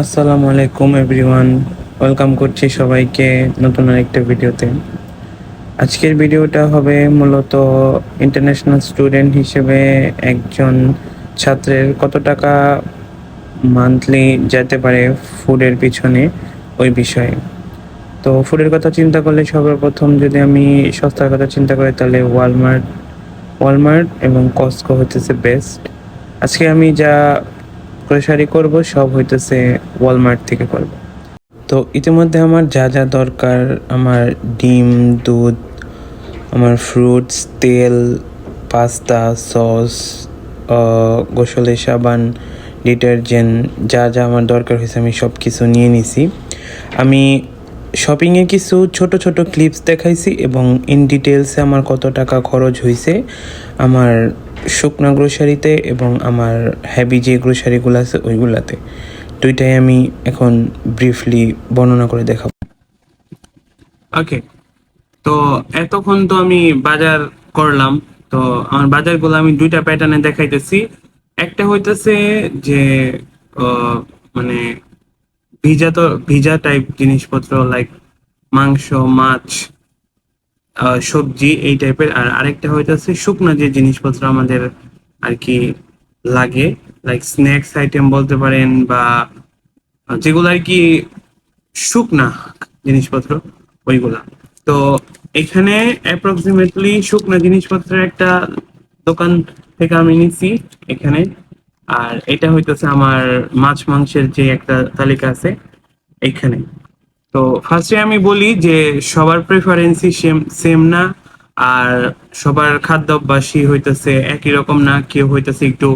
আসসালামু আলাইকুম, everyone. Welcome করছি সবাইকে নতুন আরেকটা ভিডিওতে। আজকের ভিডিওটা হবে মূলত ইন্টারন্যাশনাল স্টুডেন্ট হিসেবে একজন ছাত্রের কত টাকা মান্থলি যেতে পারে ফুডের পিছনে ওই বিষয়ে। তো ফুডের কথা চিন্তা করলে সর্বপ্রথম যদি আমি সস্তার কথা চিন্তা করি, তাহলে ওয়ালমার্ট ওয়ালমার্ট এবং কস্কো হইতেছে বেস্ট। আজকে আমি যা গ্রোসারি করব, সব হইতেছে ওয়ালমার্ট থেকে করব। তো ইতিমধ্যে আমার যা যা দরকার, আমার ডিম, দুধ, আমার ফ্রুটস তেল, পাস্তা সস গোসলের সাবান, ডিটারজেন্ট, যা যা আমার দরকার হয়েছে আমি সব কিছু নিয়ে নিছি। আমি শপিংয়ে কিছু ছোট ছোট ক্লিপস দেখাইছি এবং ইন ডিটেলসে আমার কত টাকা খরচ হয়েছে আমার শুকনা গ্রোসারিতে এবং আমার হ্যাভি যে গ্রোসারিগুলো আছে ওইগুলাতে। দুইটাই আমি এখন ব্রিফলি বর্ণনা করে দেখাবো। ওকে তো এতক্ষণ তো আমি বাজার করলাম। তো আমার বাজারগুলো আমি দুইটা প্যাটার্নে দেখাইতেছি। একটা হইতেছে যে মানে ভিজা তো, ভিজা টাইপ জিনিসপত্র লাইক মাংস, মাছ সবজি এই টাইপের আর আরেকটা হইতেছে শুকনো যে জিনিসপত্র আমাদের আর কি লাগে লাইক স্ন্যাক্স আইটেম বলতে পারেন বা যেগুলো আর কি শুকনা জিনিসপত্র, ওইগুলা। তো এখানে অ্যাপ্রক্সিমেটলি শুকনা জিনিসপত্রের একটা দোকান থেকে আমি নিছি এখানে। আর এটা হইতেছে আমার মাছ মাংসের যে একটা তালিকা আছে এখানে তো ফার্স্টে আমি বলি যে সবার প্রেফারেন্সই সেম সেম না। আর সবার খাদ্যাভ্যাসই হইতেছে একই রকম না। কেউ হইতেছে একটু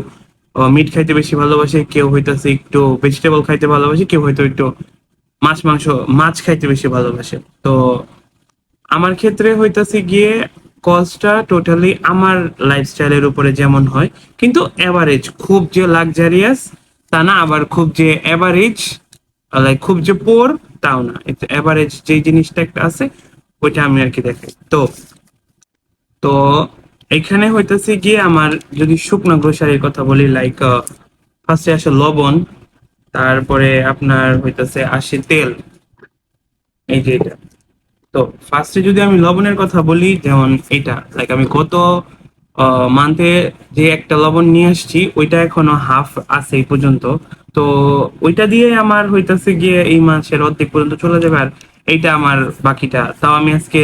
মিট খাইতে বেশি ভালোবাসে, কেউ হইতেছে একটু ভেজিটেবল খাইতে ভালোবাসে, কেউ হয়তো একটু মাছ, মাংস, মাছ খাইতে বেশি ভালোবাসে। তো আমার ক্ষেত্রে হইতাছে গিয়ে কস্টটা টোটালি আমার লাইফস্টাইলের উপরে যেমন হয়। কিন্তু এভারেজ খুব যে লাক্সারিয়াস তা না, আবার খুব যে এভারেজ লাইক খুব যে পোর তাও না। এভারেজ যে জিনিসটা একটা আছে, ওইটা আমি আর কি দেখাই। তো তো এখানে হইতেছে গিয়ে আমার যদি শুকনো গ্রোসারির কথা বলি লাইক ফার্স্টে আসে লবণ, তারপরে আপনার হইতেছে আসে তেল। এই যে এটা। তো ফার্স্টে যদি আমি লবণের কথা বলি, যেমন এটা লাইক আমি গত মান্থে যে একটা লবণ নিয়ে আসছি, ওইটা এখনও হাফ আছে এই পর্যন্ত। তো ওইটা দিয়ে আমার হইতাছে গিয়ে এই মাসের অর্ধেক পর্যন্ত চলে যাবে, আর এইটা আমার বাকিটা। তাও আমি আজকে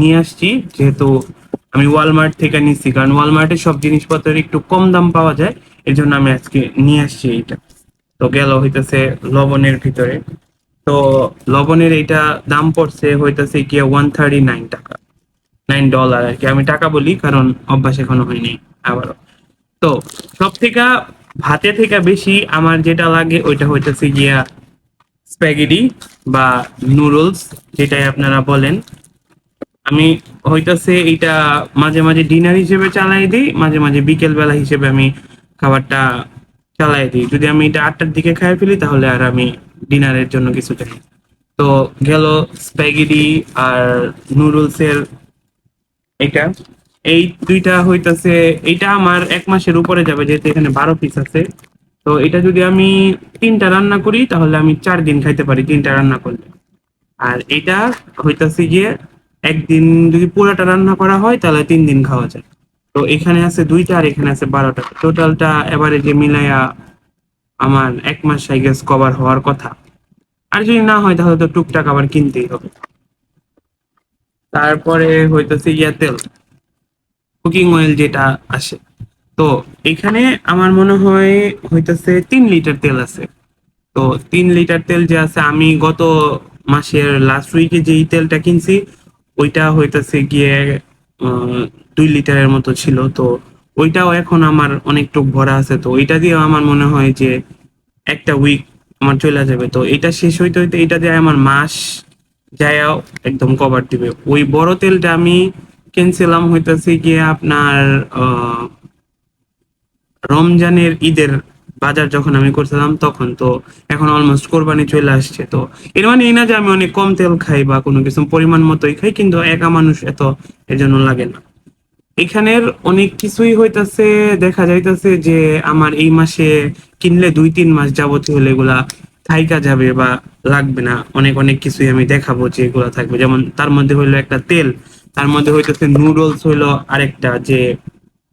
নিয়ে আসছি, যেহেতু আমি ওয়ালমার্ট থেকে নিচ্ছি কারণ ওয়ালমার্টে সব জিনিসপত্রের একটু কম দাম পাওয়া যায় এর জন্য আমি আজকে নিয়ে আসছি এইটা। তো গেল হইতেছে লবণের ভিতরে। তো লবণের এইটা দাম পড়ছে হইতেছে গিয়ে ওয়ান থার্টি নাইন টাকা। নাইন ডলার আর কি। আমি টাকা বলি, কারণ অভ্যাস এখনও হয়নি আবারও। তো সব থেকে ভাতে থেকে বেশি আমার যেটা লাগে ওইটা হইতেছে গিয়া স্প্যাগেটি বা নুডলস, যেটাই আপনারা বলেন। আমি হইতাছে এটা মাঝে মাঝে ডিনার হিসেবে চালাই দিই, মাঝে মাঝে বিকেল বেলা হিসেবে আমি খাবারটা চালাই দিই। যদি আমি এটা আটটার দিকে খাই ফেলি, তাহলে আর আমি ডিনারের জন্য কিছু চাই তো গেল স্প্যাগেটি আর নুডলস এর এটা এই দুইটা হইতাছে এটা আমার এক মাসের উপরে যাবে, যেহেতু এখানে বারো পিস আছে। তো এটা যদি আমি তিনটা রান্না করি, তাহলে আমি চার দিন খাইতে পারি তিনটা রান্না করলে। আর এটা হইতাছে গিয়ে, একদিন যদি পুরোটা রান্না করা হয়, তাহলে তিন দিন খাওয়া যায়। তো এখানে আছে দুইটা আর এখানে আছে বারোটা। টোটালটা এবারে যে মিলাইয়া আমার এক মাস আই গেস কভার হওয়ার কথা। আর যদি না হয়, তাহলে তো টুকটাক আবার কিনতেই হবে। তারপরে হইতেছে ইয়া তেল কুকিং অয়েল যেটা আসে। তো এখানে আমার মনে হয় হইতেছে তিন লিটার তেল আছে। তো তিন লিটার তেল যে আছে, আমি গত মাসের লাস্ট উইকে যেই তেলটা কিনছি, ওইটা হইতেছে গিয়ে দুই লিটারের মতো ছিল। তো ওইটাও এখন আমার অনেকটুক ভরা আছে। তো ওইটা দিয়ে আমার মনে হয় যে একটা উইক আমার চলে যাবে। তো এটা শেষ হইতে হইতে এটা দিয়ে আমার মাস যায়াও একদম কভার দিবে। ওই বড় তেলটা আমি কিনছিলাম হইতেছে গিয়ে আপনার রমজানের ঈদের বাজার যখন আমি করছিলাম তখন, তো এখন অলমোস্ট কোরবানি চলে আসছে। তো এর মানে এই না যে আমি অনেক কম তেল খাই বা কোনো কিছু পরিমাণ মতোই খাই, কিন্তু একা মানুষ এত এর জন্য লাগে না। এখানের অনেক কিছুই হইতাছে, দেখা যাইতাছে যে আমার এই মাসে কিনলে দুই তিন মাস যাবতীয় হলে এগুলা থাইকা যাবে বা লাগবে না, অনেক অনেক কিছুই আমি দেখাবো যে এগুলো থাকবে। যেমন তার মধ্যে হইল একটা তেল, তার মধ্যে হইতেছে নুডলস হইল আরেকটা যে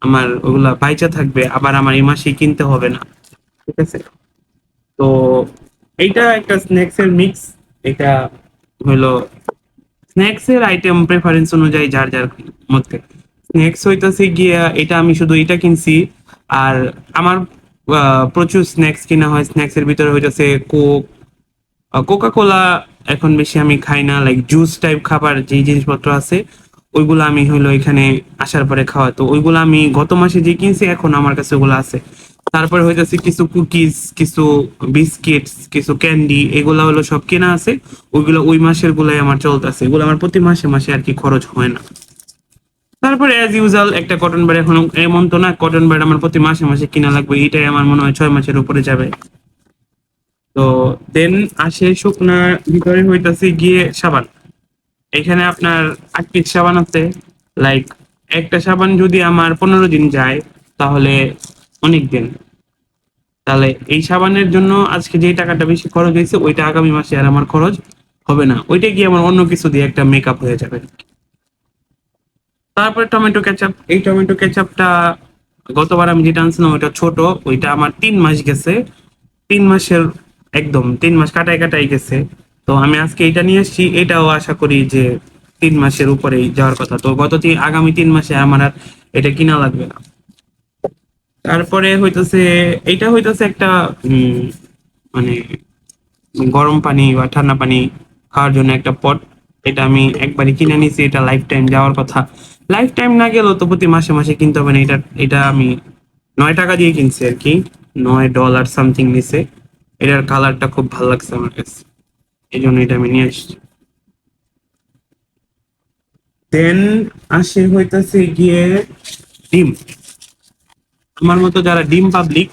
আমার ওগুলা বাইচা থাকবে, আবার আমার এই মাসে কিনতে হবে না, ঠিক আছে? তো এইটা একটা স্ন্যাক্স এর মিক্স এটা হইল স্ন্যাক্স এর আইটেম প্রেফারেন্স অনুযায়ী যার যার মধ্যে। স্ন্যাক্স হইতাছে গিয়া, এটা আমি শুধু এটা কিনছি, আর আমার প্রচুর স্ন্যাক্স কিনা হয় স্ন্যাক্স এর ভিতরে হইতাছে কোক কোকা কোলা এখন বেশি আমি খাই না লাইক জুস টাইপ খাবার যে জিনিসপত্র আছে, ওইগুলো আমি হইল এখানে আসার পরে খাওয়া। তো ওইগুলো আমি গত মাসে যে কিনছি, এখন আমার কাছে ওগুলো আছে। তারপরে হইতেছে কিছু কুকিজ কিছু বিস্কিটস কিছু ক্যান্ডি এগুলা হলো সব কেনা আছে। ওইগুলো ওই মাসের গুলাই আমার চলতেছে। এগুলো আমার প্রতি মাসে মাসে আর কি খরচ হয় না। তারপরে অ্যাজ ইউজাল একটা কটন ব্যাড এখন এমন তো না কটন ব্যাড আমার প্রতি মাসে মাসে কিনা লাগবে, এটাই আমার মনে হয় ছয় মাসের উপরে যাবে। তো দেন আসে শুকনার ভিতরে হইতাছে গিয়ে সাবান। এখানে আপনার আট পিস সাবান আছে লাইক একটা সাবান যদি আমার পনেরো দিন যায়, তাহলে অনেক দিন। তাহলে এই সাবানের জন্য আজকে যে টাকাটা বেশি খরচ হয়েছে, ওইটা আগামী মাসে আর আমার খরচ হবে না। ওইটা গিয়ে আমার অন্য কিছু দিয়ে একটা মেকআপ হয়ে যাবে। তারপরে টমেটো কেচাপ। এই টমেটো কেচাপটা গতবার আমি যেটা আনছিলাম ওইটা ছোট, ওইটা আমার তিন মাস গেছে। তিন মাসের একদম, তিন মাস কাটাই কাটাই গেছে। তো আমি আজকে এটা নিয়ে এসেছি এটাও আশা করি যে তিন মাসের উপরেই যাওয়ার কথা। তো গত আগামী তিন মাসে আমার আর এটা কিনা লাগবে না। তারপরে হইতেছে এটা হইতেছে একটা মানে গরম পানি বা ঠান্ডা পানি খাওয়ার জন্য একটা পট। এটা আমি একবারই কিনে নিয়েছি এটা লাইফ টাইম যাওয়ার কথা। লাইফ টাইম না গেলেও তো প্রতি মাসে মাসে কিনতে হবে না, এটা এটা আমি নয় টাকা দিয়ে কিনছি আর কি, নয় ডলার সামথিং নিছে। এটার কালারটা খুব ভালো লাগছে আমার কাছে। এই জন্য এটা আমি নিয়ে আসছি। দেন আসে হইতাছে গিয়ে ডিম। আমার মতো যারা ডিম পাবলিক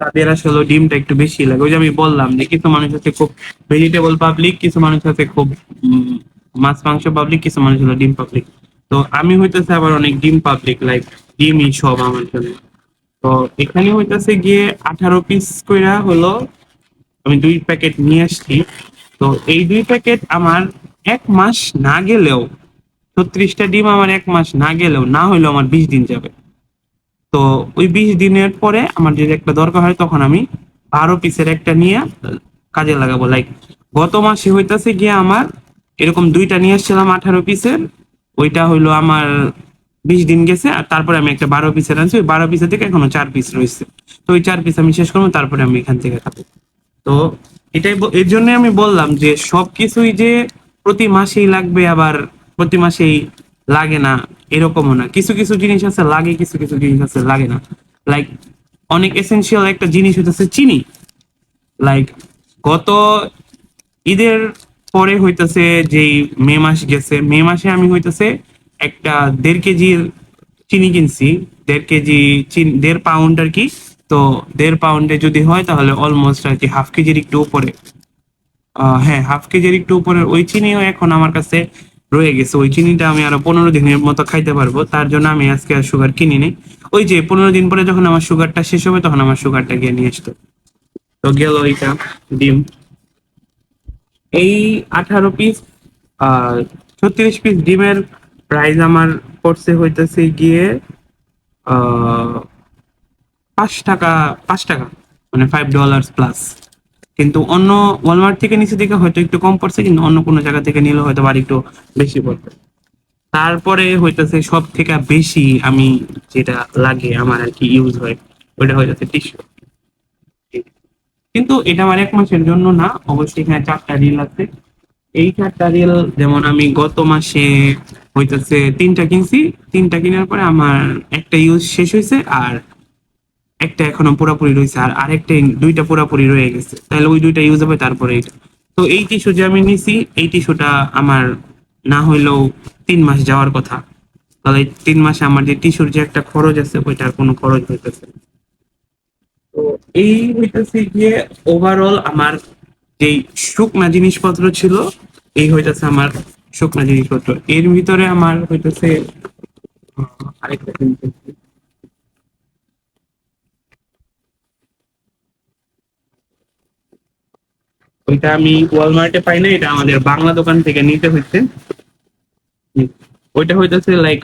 তাদের আসলে ডিমটা একটু বেশি লাগে। ওই যে আমি বললাম যে কিছু মানুষ আছে খুব ভেজিটেবল পাবলিক কিছু মানুষ আছে খুব মাছ, মাংস পাবলিক কিছু মানুষ হলো ডিম পাবলিক তো আমি হইতেছে আবার অনেক ডিম পাবলিক লাইক ডিমই সব আমার জন্য। তো এখানে হইতেছে গিয়ে আঠারো পিস কইরা হলো আমি দুই প্যাকেট নিয়ে আসছি। তো এই দুই প্যাকেট আমার এক মাস না গেলেও, ছত্রিশটা ডিম আমার এক মাস না গেলেও, না হইলেও আমার বিশ দিন যাবে। তো ওই বিশ দিনের পরে আমার যদি একটা দরকার হয়, তখন আমি বারো পিসের একটা নিয়ে কাজে লাগাবো। লাইক গত মাসে হইতেছে গিয়ে আমার এরকম দুইটা নিয়ে আসছিলাম আঠারো পিসের ওইটা হইল আমার বিশ দিন গেছে, আর তারপরে আমি একটা বারো পিসের আনছি। ওই বারো পিসের থেকে এখনও চার পিস রয়েছে। তো ওই চার পিস আমি শেষ করব, তারপরে আমি এখান থেকে খাব। তো এটাই এর জন্য আমি বললাম যে সবকিছুই যে প্রতি মাসেই লাগবে আবার প্রতি মাসেই লাগে না, এরকমও না। কিছু কিছু জিনিস আছে, লাগে, কিছু কিছু জিনিস আছে, লাগে না। লাইক অনেক এসেনশিয়াল একটা জিনিস হইতেছে চিনি। লাইক গত ঈদের পরে হইতেছে যেই মে মাস গেছে, মে মাসে আমি হইতেছে একটা দেড় কেজির চিনি কিনছি। দেড় কেজি চিনি, দেড় পাউন্ড আর কি। তো দেড় পাউন্ডে যদি হয় তাহলে অলমোস্ট আর কি হাফ কেজির একটু উপরে। হ্যাঁ হাফ কেজির একটু উপরে। ওই চিনিও এখন আমার কাছে রয়ে গেছে। ওই চিনিটা আমি আরও পনেরো দিনের মতো খাইতে পারব। তার জন্য আমি আজকে আর সুগার কিনি নি ওই যে পনেরো দিন পরে যখন আমার সুগারটা শেষ হবে, তখন আমার সুগারটা গিয়ে নিয়ে আসতো। তো গেল ওইটা ডিম। এই আঠারো পিস ছত্রিশ পিস ডিমের প্রাইস আমার পড়ছে হইতেছে গিয়ে পাঁচ টাকা পাঁচ টাকা মানে ফাইভ ডলার প্লাস কিন্তু অন্য ওয়ালমার্ট থেকে নিচে দিকে হয়তো একটু কম পড়ছে, কিন্তু অন্য কোনো জায়গা থেকে নিলে হয়তো আর একটু বেশি পড়বে। তারপরে হইতেছে সব থেকে বেশি আমি যেটা লাগে আমার আর কি ইউজ হয়, ওইটা হয়ে যাচ্ছে টিস্যু কিন্তু এটা আমার এক মাসের জন্য না, অবশ্যই এখানে চারটা রিল আছে। এই চারটা রিল যেমন আমি গত মাসে হইতেছে তিনটা কিনছি, তিনটা কেনার পরে আমার একটা ইউজ শেষ হয়েছে আর একটা এখনও পুরোপুরি রয়েছে আর আরেকটা দুইটা পুরোপুরি রয়ে গেছে। তাহলে ওই দুইটা ইউজ হবে তারপরে তো এই টিস্যু যে আমি নিছি, এই টিস্যুটা আমার না হইলেও তিন মাস যাওয়ার কথা। তাহলে তিন মাসে আমার যে টিস্যুর যে একটা খরচ আছে, ওইটার কোনো খরচ হইতেছে না। তো এই হইতেছে গিয়ে ওভারঅল আমার যেই শুকনা জিনিসপত্র ছিল, এই হইতেছে আমার শুকনা জিনিসপত্র। এর ভিতরে আমার হইতেছে ওইটা আমি ওয়ালমার্টে পাই না এটা আমাদের বাংলা দোকান থেকে নিতে হচ্ছে ওইটা হইতেছে লাইক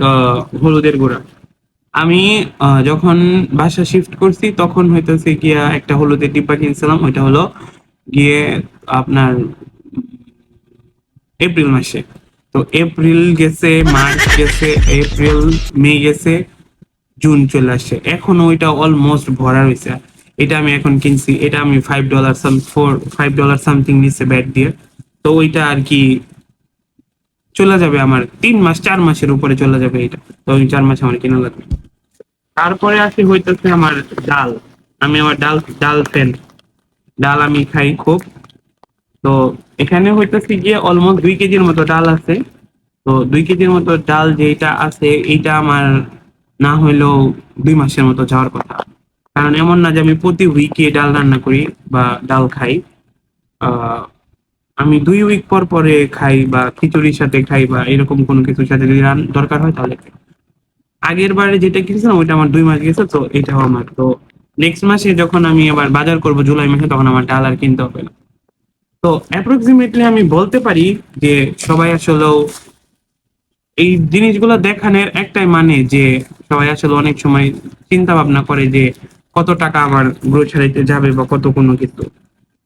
হলুদের গুঁড়া। আমি যখন বাসা শিফট করছি, তখন হইতেছে গিয়া একটা হলুদের ডিব্বা কিনছিলাম, ওইটা হলো গিয়ে আপনার এপ্রিল মাসে। তো এপ্রিল গেছে, মার্চ গেছে, এপ্রিল, মে গেছে, জুন চলে আসছে। এখন ওইটা অলমোস্ট ভরা রয়েছে এটা আমি এখন কিনছি, এটা আমি five dollar some four five dollar something নিচ্ছে ব্যাট দিয়ে। তো ওইটা আর কি চলে যাবে আমার তিন মাস, চার মাসের উপরে চলে যাবে এটা। তো চার মাস আমার কেনা লাগবে। তারপরে আসি হইতেছে আমার ডাল। আমি আমার ডাল ডাল ফ্যান ডাল আমি খাই খুব। তো এখানে হইতেছে গিয়ে অলমোস্ট দুই কেজির মতো ডাল আছে। তো দুই কেজির মতো ডাল যেটা আছে, এইটা আমার না হইলেও দুই মাসের মতো যাওয়ার কথা। কারণ এমন না যে আমি প্রতি উইকে ডাল রান্না করি বা ডাল খাই। আমি দুই উইক পর পরে খাই বা খিচুড়ির সাথে খাই বা এরকম কোনো কিছুর সাথে যদি দরকার হয় তাহলে খাই। আগের বারে যেটা কিনছিলাম, ওইটা আমার দুই মাস গেছে, তো এটাও আমার। তো নেক্সট মাসে যখন আমি আবার বাজার করব, জুলাই মাসে, তখন আমার ডাল আর কিনতে হবে না। তো অ্যাপ্রক্সিমেটলি আমি বলতে পারি যে সবাই আসলেও এই জিনিসগুলো দেখানোর একটাই মানে যে সবাই আসলে অনেক সময় চিন্তা ভাবনা করে যে কত টাকা আমার গ্রোসারিতে যাবে বা কত কোনো কিছু।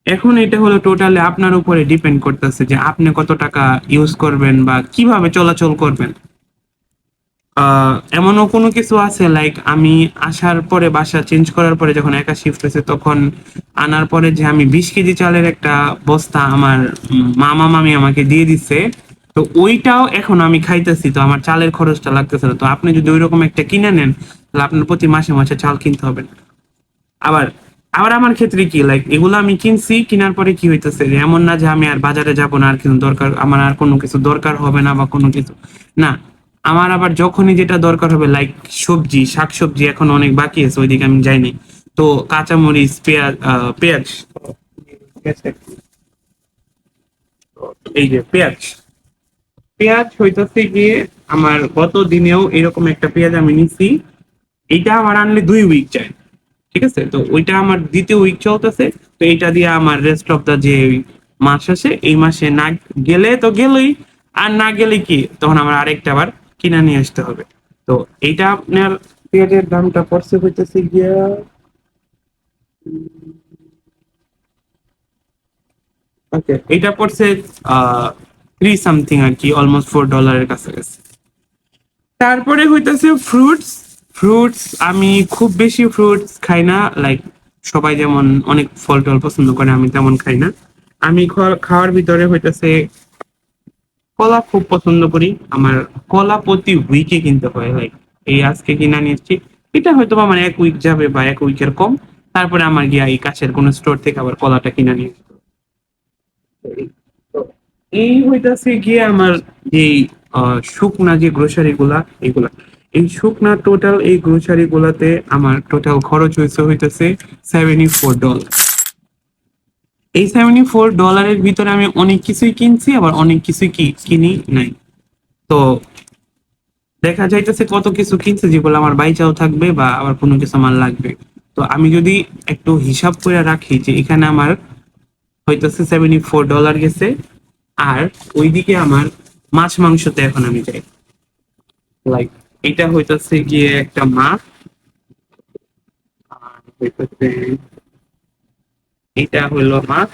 এখন এটা হলো টোটালি আপনার উপরে ডিপেন্ড করতেছে যে আপনি কত টাকা ইউজ করবেন বা কীভাবে চলাচল করবেন। এমনও কোনো কিছু আছে? লাইক আমি আসার পরে, বাসা চেঞ্জ করার পরে যখন একা শিফট হয়েছে, তখন আনার পরে যে আমি বিশ কেজি চালের একটা বস্তা আমার মামা মামি আমাকে দিয়ে দিছে। তো ওইটাও এখন আমি খাইতেছি। তো আমার চালের খরচটা লাগতেছে না। তো আপনি যদি ওই রকম একটা কিনে নেন, তাহলে আপনার প্রতি মাসে মাসে চাল কিনতে হবে না। আবার আবার আমার ক্ষেত্রে কি? লাইক এগুলো আমি কিনছি, কেনার পরে কি হইতেছে? এমন না যে আমি আর বাজারে যাব না, আর কিছু দরকার, আমার আর কোনো কিছু দরকার হবে না বা কোনো কিছু। না আমার আবার যখনই যেটা দরকার হবে লাইক সবজি, শাকসবজি এখন অনেক বাকি আছে, ওইদিকে আমি যাইনি। তো কাঁচামরিচ, পেঁয়াজ পেঁয়াজ। এই যে পেঁয়াজ। পেঁয়াজ হইতেছে গিয়ে আমার গত দিনেও এরকম একটা পেঁয়াজ আমি নিছি। এইটা আমার আনলে দুই উইক যায়, ঠিক আছে? তো ওইটা আমার দ্বিতীয় উইক চলতেছে। তো এইটা দিয়ে আমার রেস্ট অফ দা যে মাস আছে, এই মাসে না গেলে তো গেলই। আর না গেলে কি? তখন আমার আরেকটা আবার কিনা নিয়ে আসতে হবে। তো এইটা আপনার পেঁয়াজের দামটা পড়ছে হইতেছে গিয়া ওকে এটা পড়ছে থ্রি সামথিং আর কি অলমোস্ট ফোর ডলারের কাছাকাছি। তারপরে হইতেছে ফ্রুটস ফ্রুটস আমি খুব বেশি ফ্রুটস খাই না লাইক সবাই যেমন অনেক ফল টল পছন্দ করে, আমি তেমন খাই না। আমি খাওয়ার ভিতরে হইতেছে কলা খুব পছন্দ করি। আমার কলা প্রতি উইকে কিনতে হয় লাইক এই আজকে কিনা নিচ্ছি এটা হয়তো আমার এক উইক যাবে বা এক উইকের কম। তারপরে আমার গিয়া এই কাছের কোনো স্টোর থেকে আবার কলাটা কিনা নিয়ে এই হইতাছে গিয়ে আমার আহ, শুকনা যে গ্রোসারি গুলা এগুলা এই শুকনা টোটাল এই গ্রোসারি গুলাতে আমার টোটাল খরচ হয়েছে হইতেছে সেভেন্টি ফোর ডলার এই সেভেন্টি ফোর ডলারের ভিতরে আমি অনেক কিছুই কিনছি, আবার অনেক কিছুই কিনি নাই। তো দেখা যাইতেছে কত কিছু কিনছে যেগুলো আমার বাইচাও থাকবে বা আবার কোনো কিছু আমার লাগবে। তো আমি যদি একটু হিসাব করে রাখি যে এখানে আমার হইতেছে সেভেন্টি ফোর ডলার গেছে, আর ওইদিকে আমার মাছ মাংসতে এখন আমি যাই। লাইক এটা হইতেছে গিয়ে একটা মাছ, আর হইতেছে এটা মাছ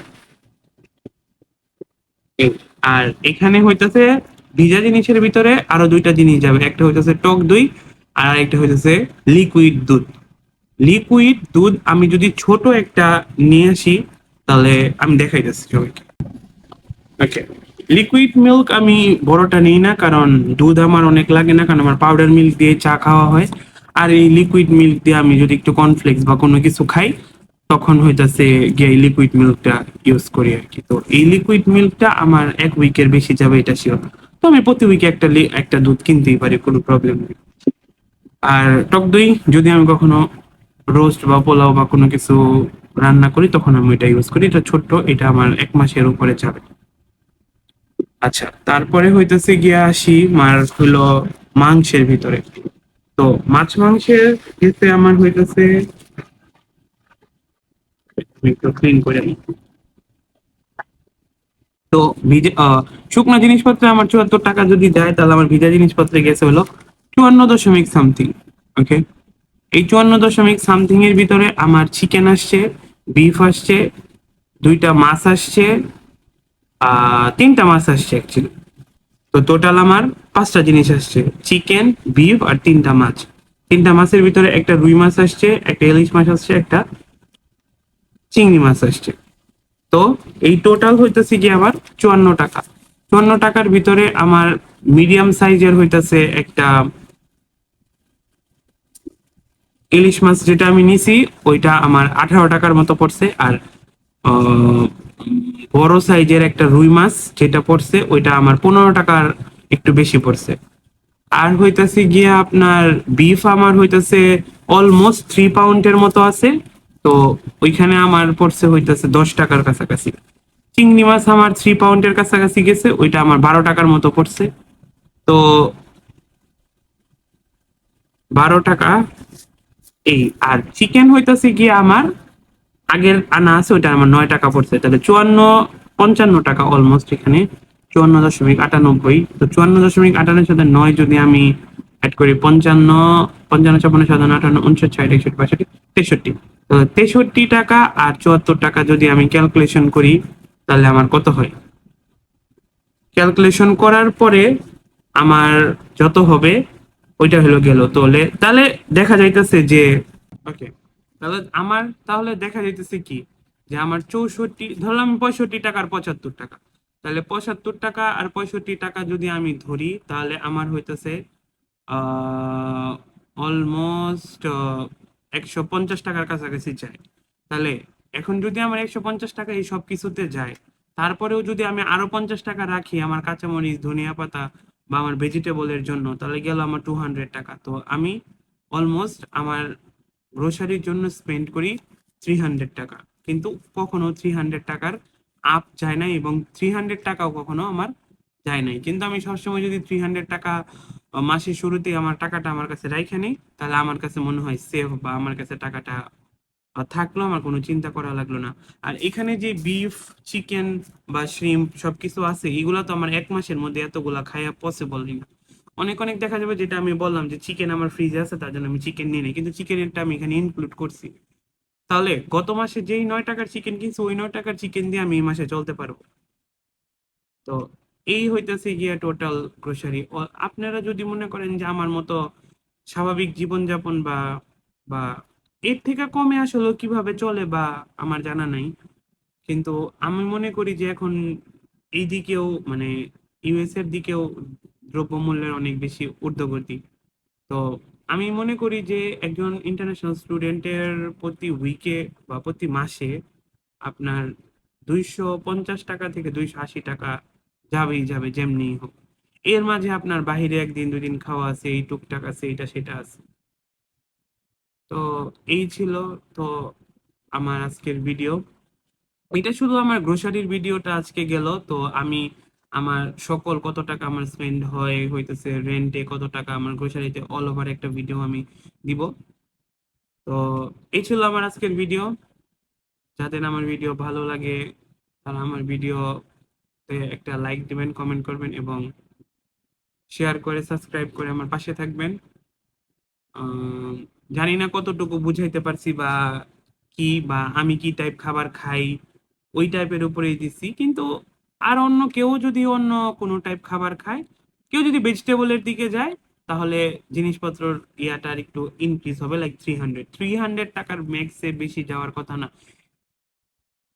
এই, আর এখানে হইতেছে ভিজা জিনিসের ভিতরে আরও দুইটা জিনিস যাবে। একটা হইতেছে টক দই আর একটা হইতেছে লিকুইড দুধ। লিকুইড দুধ আমি যদি ছোট একটা নিয়ে আসি তাহলে আমি দেখাইতেছি সবাইকে। ওকে। লিকুইড মিল্ক আমি বড়টা নিই না কারণ দুধ আমার অনেক লাগে না কারণ আমার পাউডার মিল্ক দিয়ে চা খাওয়া হয়। আর এই লিকুইড মিল্ক দিয়ে আমি যদি একটু কর্নফ্লেক্স বা কোনো কিছু খাই তখন হইতাছে গিয়ে লিকুইড মিল্কটা ইউজ করি আর কি তো এই লিকুইড মিল্কটা আমার এক উইকের বেশি যাবে, এটা শিওর তো আমি প্রতি উইকে একটা একটা দুধ কিনতেই পারি, কোনো প্রবলেম নেই। আর টক দই, যদি আমি কখনো রোস্ট বা পোলাও বা কোনো কিছু রান্না করি, তখন আমি এটা ইউজ করি। এটা ছোট্ট, এটা আমার এক মাসের উপরে যাবে। আচ্ছা তারপরে হইতেছে গিয়া আসি মার হইল মাংসের ভিতরে। তো মাছ মাংসের ক্ষেত্রে আমার হইতেছে একটু ক্লিন করে নিই। তো শুকনো জিনিসপত্রে আমার চুয়াত্তর টাকা যদি যায়, তাহলে আমার ভিজা জিনিসপত্রে গেছে হলো চুয়ান্ন দশমিক সামথিং ওকে এই চুয়ান্ন দশমিক সামথিং এর ভিতরে আমার চিকেন আসছে বিফ আসছে, দুইটা মাছ আসছে তিনটা মাছ আসছে অ্যাকচুয়ালি তো টোটাল আমার পাঁচটা জিনিস আসছে চিকেন বিফ আর তিনটা মাছ। তিনটা মাছের ভিতরে একটা রুই মাছ আসছে, একটা ইলিশ মাছ আসছে, একটা চিংড়ি মাছ আসছে। তো এই টোটাল হইতেছে কি আমার চুয়ান্ন টাকা। চুয়ান্ন টাকার ভিতরে আমার মিডিয়াম সাইজের হইতেছে একটা ইলিশ মাছ যেটা আমি নিছি, ওইটা আমার আঠারো টাকার মতো পড়ছে। আর বড় সাইজের একটা রুই মাছ যেটা পড়ছে, ওইটা আমার পনেরো টাকার একটু বেশি পড়ছে। আর হইতাছে গিয়ে আপনার বিফ আমার হইতাছে অলমোস্ট থ্রি পাউন্ডের মতো আছে। তো ওইখানে আমার পড়ছে হইতেছে দশ টাকার কাছাকাছি। চিংড়ি মাছ আমার থ্রি পাউন্ডের কাছাকাছি গেছে, ওইটা আমার বারো টাকার মতো পড়ছে। তো বারো টাকা এই, আর চিকেন হইতেছে গিয়ে আমার আগের আনা আছে, ওইটা আমার নয় টাকা পড়ছে। তাহলে চুয়ান্ন, পঞ্চান্ন টাকা অলমোস্ট এখানে, চুয়ান্ন দশমিক আটানব্বই। তো চুয়ান্ন দশমিক আটান্নের সাথে নয় যদি আমি অ্যাড করি পঞ্চান্ন পঞ্চান্ন, ছাপ্পান্ন, সাতান্ন, আটান্ন, উনষাট, ষাট, একষট্টি, বাষট্টি, তেষট্টি। তেষট্টি টাকা আর চুয়াত্তর টাকা যদি আমি ক্যালকুলেশন করি, তাহলে আমার কত হয়? ক্যালকুলেশন করার পরে আমার যত হবে, ওইটা হলো গেল। তাহলে তাহলে দেখা যাইতেছে যে ওকে তাহলে আমার, তাহলে দেখা যাইতেছে কি? যে আমার চৌষট্টি, ধরলাম পঁয়ষট্টি টাকা আর পঁচাত্তর টাকা। তাহলে পঁচাত্তর টাকা আর পঁয়ষট্টি টাকা যদি আমি ধরি, তাহলে আমার হইতেছে অলমোস্ট একশো পঞ্চাশ টাকার কাছাকাছি যায় তাহলে এখন যদি আমার একশো পঞ্চাশ টাকা এই সব কিছুতে যায়, তারপরেও যদি আমি আরও পঞ্চাশ টাকা রাখি আমার কাঁচামরিচ, ধনিয়া পাতা বা আমার ভেজিটেবলের জন্য, তাহলে গেল আমার টু হান্ড্রেড টাকা। তো আমি অলমোস্ট আমার গ্রোসারির জন্য স্পেন্ড করি থ্রি হান্ড্রেড টাকা। কিন্তু কখনো থ্রি হান্ড্রেড টাকার আপ যায় নাই এবং থ্রি হান্ড্রেড টাকাও কখনো আমার যায় নাই। কিন্তু আমি সবসময় যদি থ্রি হান্ড্রেড টাকা মাসের শুরুতে আমার টাকাটা আমার কাছে রাইখে নিই, তাহলে আমার কাছে মনে হয় সেভ বা আমার কাছে টাকাটা থাকল, আমার কোনো চিন্তা করা লাগল না। আর এখানে যে বিফ চিকেন বা শ্রিম সবকিছু আছে, এগুলো তো আমার এক মাসের মধ্যে এতগুলা খাওয়া পসিবল না। অনেক অনেক দেখা যাবে যেটা আমি বললাম যে চিকেন আমার ফ্রিজে আছে, তার জন্য আমি চিকেন নিয়ে নিই, কিন্তু চিকেনেরটা আমি এখানে ইনক্লুড করছি। তাহলে গত মাসে যেই নয় টাকার চিকেন কিনছি, ওই নয় টাকার চিকেন দিয়ে আমি এই মাসে চলতে পারব। তো এই হইতেছে গিয়ে টোটাল গ্রোসারি আপনারা যদি মনে করেন যে আমার মতো স্বাভাবিক জীবনযাপন বা বা এর থেকে কমে আসলে কীভাবে চলে বা আমার জানা নাই। কিন্তু আমি মনে করি যে এখন এই দিকেও মানে ইউএস এর দিকেও দ্রব্যমূল্যের অনেক বেশি ঊর্ধ্বগতি। তো আমি মনে করি যে একজন ইন্টারন্যাশনাল স্টুডেন্টের প্রতি উইকে বা প্রতি মাসে আপনার দুইশো পঞ্চাশ টাকা থেকে দুইশো আশি টাকা যাবেই যাবে যেমনি হোক। এর মাঝে আপনার বাইরে একদিন, দুদিন খাওয়া আছে, এই টুকটাক আছে এটা সেটা আছে। তো এই ছিল তো আমার আজকের ভিডিও। এটা শুধু আমার গ্রোসারির ভিডিওটা আজকে গেল, তো আমি আমার সকল কত টাকা আমার স্পেন্ড হয়, হইতেছে রেন্টে কত টাকা আমার গ্রোসারিতে অল ওভার একটা ভিডিও আমি দিব। তো এই ছিল আমার আজকের ভিডিও যাদের আমার ভিডিও ভালো লাগে তারা আমার ভিডিওতে একটা লাইক দিবেন কমেন্ট করবেন এবং শেয়ার করে সাবস্ক্রাইব করে আমার পাশে থাকবেন। জানি না কতটুকু বুঝাইতে পারছি বা কি বা আমি কি টাইপ খাবার খাই, ওই টাইপের উপরেই দিচ্ছি। কিন্তু আর অন্য কেউ যদি অন্য কোনো টাইপ খাবার খায়, কেউ যদি ভেজিটেবলের দিকে যায়, তাহলে জিনিসপত্রর ইয়াটার একটু ইনক্রিজ হবে like three hundred three hundred টাকার ম্যাক্সে বেশি যাওয়ার কথা না।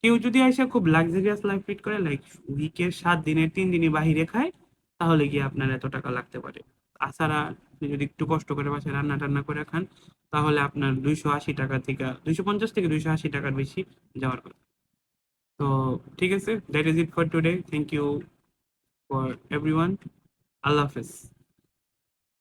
কেউ যদি এসে খুব লাক্সারিয়াস লাইফ লিড করে লাইক উইকের সাত দিনের তিন দিনই বাহিরে খায়, তাহলে গিয়ে আপনার এত টাকা লাগতে পারে। তাছাড়া আপনি যদি একটু কষ্ট করে বাসায় রান্না টান্না করে খান, তাহলে আপনার দুইশো আশি টাকা থেকে, দুইশো পঞ্চাশ থেকে দুইশো আশি টাকার বেশি যাওয়ার কথা। তো ঠিক আছে that is it for today thank you for everyone আল্লাহ হাফেজ।